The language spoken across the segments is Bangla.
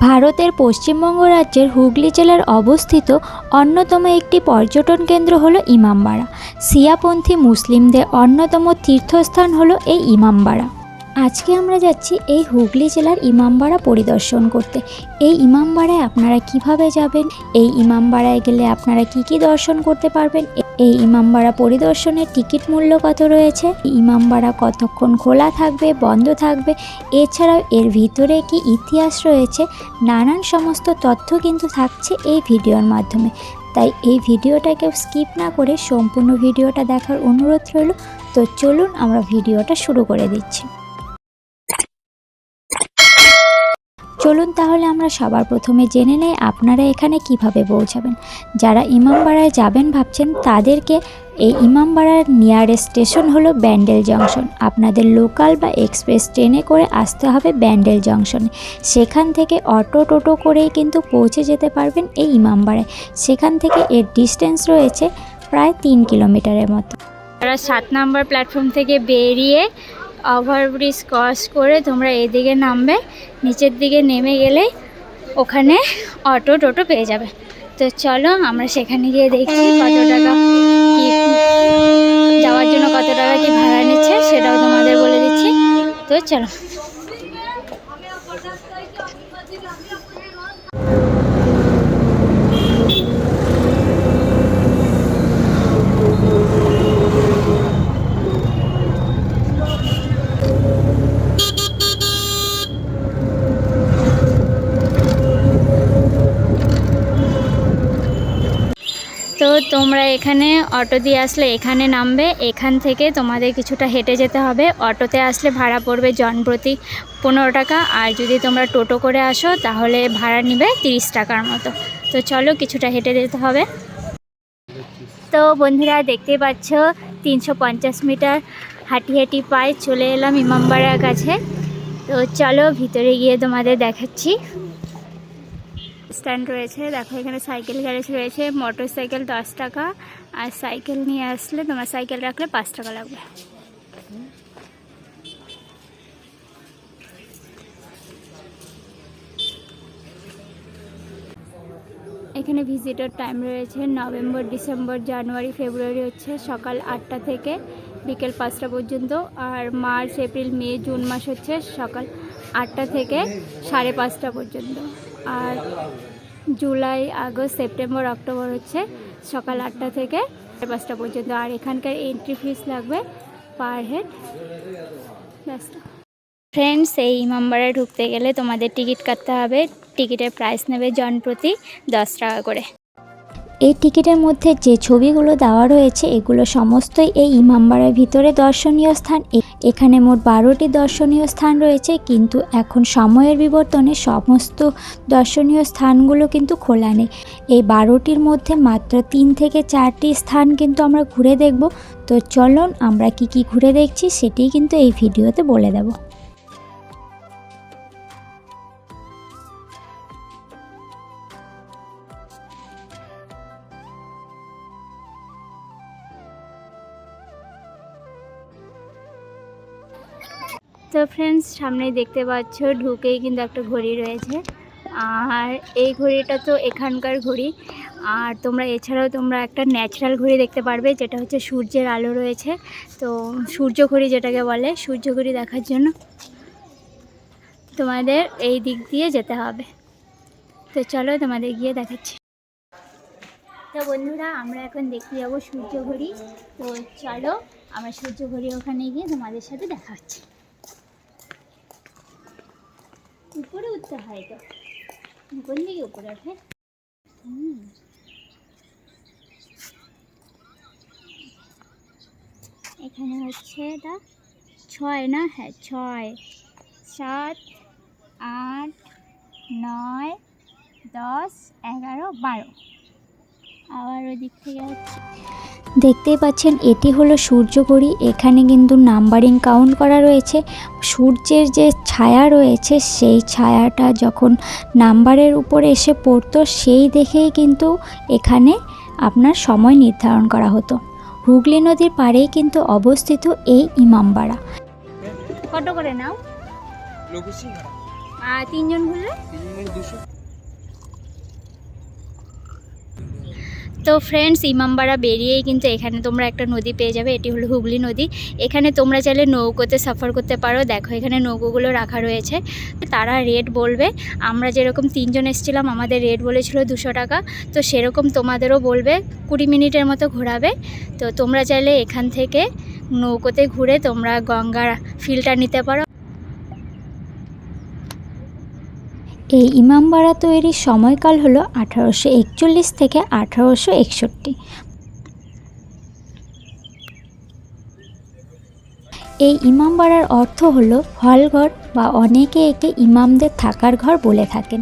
ভারতের পশ্চিমবঙ্গ রাজ্যের হুগলি জেলার অবস্থিত অন্যতম একটি পর্যটন কেন্দ্র হল ইমামবাড়া। সিয়াপন্থী মুসলিমদের অন্যতম তীর্থস্থান হলো এই ইমামবাড়া। আজকে আমরা যাচ্ছি এই হুগলি জেলার ইমামবাড়া পরিদর্শন করতে। এই ইমামবাড়ায় আপনারা কীভাবে যাবেন? এই ইমামবাড়ায় গেলে আপনারা কি কি দর্শন করতে পারবেন? এই ইমামবাড়া পরিদর্শনের টিকিট মূল্য কত রয়েছে? ইমামবাড়া কতক্ষণ খোলা থাকবে, বন্ধ থাকবে? এছাড়াও এর ভিতরে কি ইতিহাস রয়েছে? নানান সমস্ত তথ্য কিন্তু থাকছে এই ভিডিওর মাধ্যমে। তাই এই ভিডিওটাকে স্কিপ না করে সম্পূর্ণ ভিডিওটা দেখার অনুরোধ রইল। তো চলুন আমরা ভিডিওটা শুরু করে দিচ্ছি। চলুন তাহলে আমরা সবার প্রথমে জেনে নেই আপনারা এখানে কীভাবে পৌঁছাবেন। যারা ইমামবাড়ায় যাবেন ভাবছেন তাদেরকে এই ইমামবাড়ার নিয়ারেস্ট স্টেশন হলো ব্যান্ডেল জংশন। আপনাদের লোকাল বা এক্সপ্রেস ট্রেনে করে আসতে হবে ব্যান্ডেল জংশনে। সেখান থেকে অটো টোটো করেই কিন্তু পৌঁছে যেতে পারবেন এই ইমামবাড়ায়। সেখান থেকে এর ডিস্টেন্স রয়েছে প্রায় তিন কিলোমিটারের মতো। তারা সাত নাম্বার প্ল্যাটফর্ম থেকে বেরিয়ে ওভারব্রিজ ক্রস করে তোমরা এদিকে নামবে, নিচের দিকে নেমে গেলে ওখানে অটো টোটো পেয়ে যাবে। তো চলো আমরা সেখানে গিয়ে দেখছি কত টাকা কি যাওয়ার জন্য কত টাকা কি ভাড়া নিচ্ছে, সেটাও তোমাদের বলে দিচ্ছি। তো চলো তো তোমরা এখানে অটো দিয়ে আসলে এখানে নামবে, এখান থেকে তোমাদের কিছুটা হেঁটে যেতে হবে। অটোতে আসলে ভাড়া পড়বে জনপ্রতি পনেরো টাকা, আর যদি তোমরা টোটো করে আসো তাহলে ভাড়া নেবে তিরিশ টাকার মতো। তো চলো কিছুটা হেঁটে যেতে হবে। তো বন্ধুরা দেখতেই পাচ্ছ, তিনশো পঞ্চাশ মিটার হাঁটি হাঁটি পায়ে চলে এলাম ইমামবাড়ার কাছে। তো চলো ভিতরে গিয়ে তোমাদের দেখাচ্ছি। স্ট্যান্ড রয়েছে। দেখো, এখানে সাইকেল গ্যারেজ রয়েছে মোটর সাইকেল দশ টাকা, আর সাইকেল নিয়ে আসলে তোমার সাইকেল রাখলে পাঁচ টাকা লাগবে। এখানে ভিজিটার টাইম রয়েছে, নভেম্বর, ডিসেম্বর, জানুয়ারি, ফেব্রুয়ারি হচ্ছে সকাল আটটা থেকে বিকেল পাঁচটা পর্যন্ত, আর মার্চ, এপ্রিল, মে, জুন মাস হচ্ছে সকাল আটটা থেকে সাড়ে পাঁচটা পর্যন্ত। আর জুলাই, আগস্ট, সেপ্টেম্বর, অক্টোবর হচ্ছে সকাল আটটা থেকে পাঁচটা পর্যন্ত। আর এখানকার এন্ট্রি ফিস লাগবে পার হেড ফ্রেন্ডস এই ইমামবাড়ায় ঢুকতে গেলে তোমাদের টিকিট কাটতে হবে। টিকিটের প্রাইস নেবে জন প্রতি দশ টাকা করে। এই টিকিটের মধ্যে যে ছবিগুলো দেওয়া রয়েছে, এগুলো সমস্তই এই ইমামবাড়ার ভিতরে দর্শনীয় স্থান। এখানে মোট বারোটি দর্শনীয় স্থান রয়েছে, কিন্তু এখন সময়ের বিবর্তনে সমস্ত দর্শনীয় স্থানগুলো কিন্তু খোলা নেই। এই বারোটির মধ্যে মাত্র তিন থেকে চারটি স্থান কিন্তু আমরা ঘুরে দেখব। তো চলুন আমরা কি কি ঘুরে দেখছি সেটি কিন্তু এই ভিডিওতে বলে দেব। তো ফ্রেন্ডস সামনেই দেখতে পাচ্ছ, ঢুকেই কিন্তু একটা ঘড়ি রয়েছে। আর এই ঘড়িটা তো এখানকার ঘড়ি। আর তোমরা, এছাড়াও তোমরা একটা ন্যাচারাল ঘড়ি দেখতে পারবে, যেটা হচ্ছে সূর্যের আলো রয়েছে। তো সূর্য ঘড়ি যেটাকে বলে, সূর্য ঘড়ি দেখার জন্য তোমাদের এই দিক দিয়ে যেতে হবে। তো চলো তোমাদের গিয়ে দেখাচ্ছি। তো বন্ধুরা, আমরা এখন দেখতে যাব সূর্য ঘড়ি। তো চলো, আমরা সূর্য ঘড়ি ওখানে গিয়ে তোমাদের সাথে দেখা হচ্ছে। দিকে এখানে হচ্ছে এটা ছয় না? হ্যাঁ ছয়। সাত, আট, নয়, দশ, এগারো, বারো। আবার ওদিক থেকে হচ্ছে দেখতেই পাচ্ছেন এটি হলো সূর্যঘড়ি এখানে কিন্তু নাম্বারিং কাউন্ট করা রয়েছে। সূর্যের যে ছায়া রয়েছে সেই ছায়াটা যখন নাম্বারের উপরে এসে পড়তো সেই দেখেই কিন্তু এখানে আপনার সময় নির্ধারণ করা হতো। হুগলি নদীর পাড়েই কিন্তু অবস্থিত এই ইমামবাড়া। কত করে নাও? আর তিনজন ঘুরলে তো ফ্রেন্ডস ইমামবাড়া বেরিয়েই কিন্তু এখানে তোমরা একটা নদী পেয়ে যাবে, এটি হলো হুগলি নদী। এখানে তোমরা চাইলে নৌকোতে সফর করতে পারো। দেখো, এখানে নৌকোগুলো রাখা রয়েছে। তারা রেট বলবে। আমরা যেরকম তিনজন এসেছিলাম, আমাদের রেট বলেছিল দুশো টাকা। তো সেরকম তোমাদেরও বলবে, কুড়ি মিনিটের মতো ঘোরাবে। তো তোমরা চাইলে এখান থেকে নৌকোতে ঘুরে তোমরা গঙ্গার ফিলটা নিতে পারো। এই ইমামবাড়া তৈরির সময়কাল হলো আঠারোশো একচল্লিশ থেকে আঠারোশো একষট্টি। এই ইমামবাড়ার অর্থ হলো হলঘর বা অনেকে একে ইমামদের থাকার ঘর বলে থাকেন।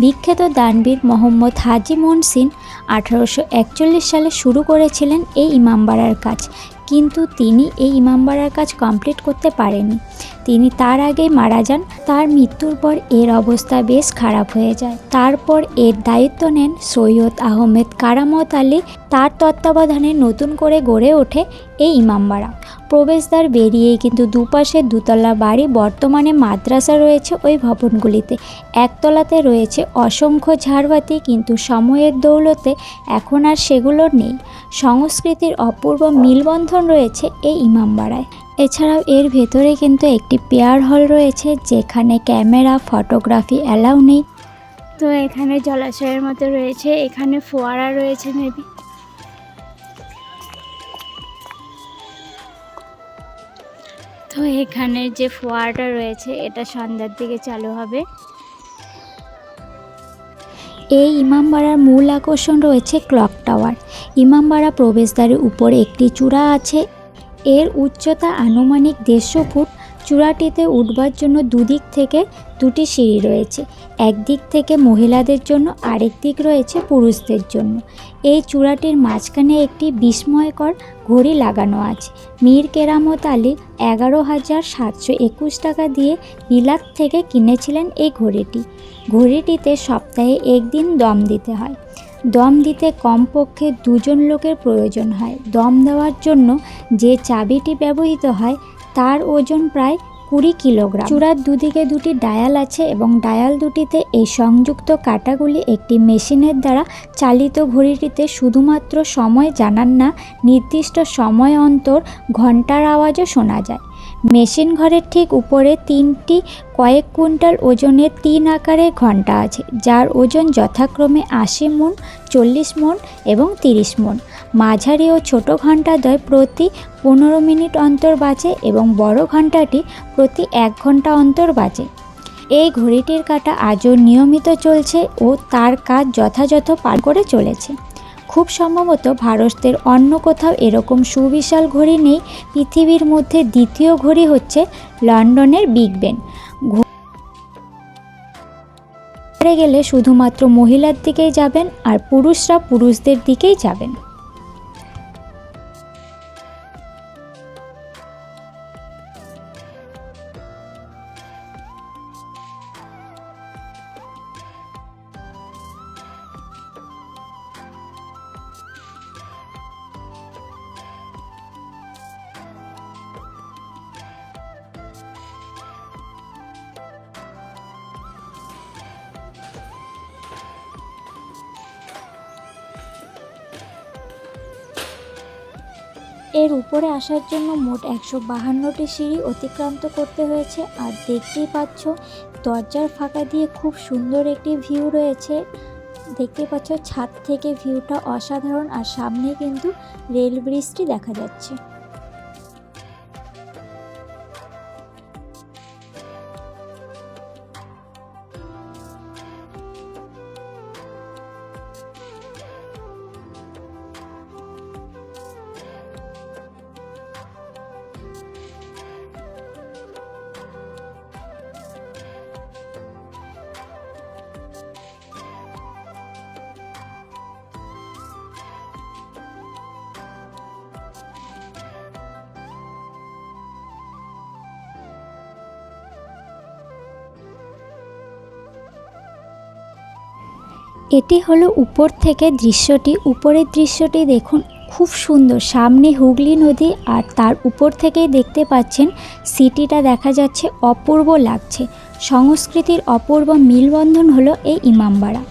বিখ্যাত দানবীর মোহাম্মদ হাজি মনসিন আঠারোশো একচল্লিশ সালে শুরু করেছিলেন এই ইমামবাড়ার কাজ। কিন্তু তিনি এই ইমামবাড়ার কাজ কমপ্লিট করতে পারেনি। তিনি তার আগেই মারা যান, তার মৃত্যুর পর এর অবস্থা বেশ খারাপ হয়ে যায়। তারপর এর দায়িত্ব নেন সৈয়দ আহমেদ কারামত আলী। তার তত্ত্বাবধানে নতুন করে গড়ে ওঠে এই ইমামবাড়া। প্রবেশদ্বার বেরিয়েই কিন্তু দুপাশে দুতলা বাড়ি, বর্তমানে মাদ্রাসা রয়েছে ওই ভবনগুলিতে। একতলাতে রয়েছে অসংখ্য ঝাড়বাতি, কিন্তু সময়ের দৌলতে এখন আর সেগুলো নেই। সংস্কৃতির অপূর্ব মিলবন্ধন রয়েছে এই ইমামবাড়ায়। এছাড়াও এর ভেতরে কিন্তু একটি পেয়ার হল রয়েছে, যেখানে ক্যামেরা, ফটোগ্রাফি অ্যালাউ নেই। তো এখানে জলাশয়ের মতো রয়েছে, এখানে ফোয়ারা রয়েছে, মেবি। তো এখানে যে ফোয়ারাটা রয়েছে, এটা সন্ধ্যার দিকে চালু হবে। এই ইমামবাড়ার মূল আকর্ষণ রয়েছে ক্লক টাওয়ার। ইমামবাড়া প্রবেশদ্বারের উপরে একটি চূড়া আছে। এর উচ্চতা আনুমানিক দেড়শো ফুট। চূড়াটিতে উঠবার জন্য দুদিক থেকে দুটি সিঁড়ি রয়েছে। একদিক থেকে মহিলাদের জন্য, আরেক দিক রয়েছে পুরুষদের জন্য। এই চূড়াটির মাঝখানে একটি বিস্ময়কর ঘড়ি লাগানো আছে। মীর কেরামত আলী এগারো হাজার সাতশো একুশ টাকা দিয়ে বিলাত থেকে কিনেছিলেন এই ঘড়িটি। ঘড়িটিতে সপ্তাহে একদিন দম দিতে হয়। দম দিতে কমপক্ষে দুজন লোকের প্রয়োজন হয়। দম দেওয়ার জন্য যে চাবিটি ব্যবহৃত হয় তার ওজন প্রায় কুড়ি কিলোগ্রাম। চূড়ার দুদিকে দুটি ডায়াল আছে এবং ডায়াল দুটিতে এই সংযুক্ত কাঁটাগুলি একটি মেশিনের দ্বারা চালিত ঘড়িটিতে শুধুমাত্র সময় জানান না, নির্দিষ্ট সময় অন্তর ঘণ্টার আওয়াজও শোনা যায়। মেশিন ঘরের ঠিক উপরে তিনটি কয়েক কুইন্টাল ওজনের তিন আকারের ঘণ্টা আছে, যার ওজন যথাক্রমে আশি মন, চল্লিশ মন এবং তিরিশ মন। মাঝারি ও ছোট ঘণ্টাদ্বয় প্রতি পনেরো মিনিট অন্তর বাজে এবং বড় ঘণ্টাটি প্রতি এক ঘণ্টা অন্তর বাজে। এই ঘড়িটির কাটা আজও নিয়মিত চলছে ও তার কাজ যথাযথ পার করে চলেছে। খুব সম্ভবত ভারতের অন্য কোথাও এরকম সুবিশাল ঘড়ি নেই, পৃথিবীর মধ্যে দ্বিতীয় ঘড়ি হচ্ছে লন্ডনের বিগ বেন। ঘরে গেলে শুধুমাত্র মহিলার দিকেই যাবেন আর পুরুষরা পুরুষদের দিকেই যাবেন। এর উপরে আসার জন্য মোট একশো বাহান্নটি সিঁড়ি অতিক্রান্ত করতে হয়েছে। আর দেখতেই পাচ্ছ, দরজার ফাঁকা দিয়ে খুব সুন্দর একটি ভিউ রয়েছে। দেখতে পাচ্ছ, ছাদ থেকে ভিউটা অসাধারণ। আর সামনে কিন্তু রেল ব্রিজটি দেখা যাচ্ছে। এটি হলো উপর থেকে দৃশ্যটি। উপরের দৃশ্যটি দেখুন, খুব সুন্দর। সামনে হুগলি নদী আর তার উপর থেকেই দেখতে পাচ্ছেন সিটিটা দেখা যাচ্ছে অপূর্ব লাগছে। সংস্কৃতির অপূর্ব মিলবন্ধন হলো এই ইমামবাড়া।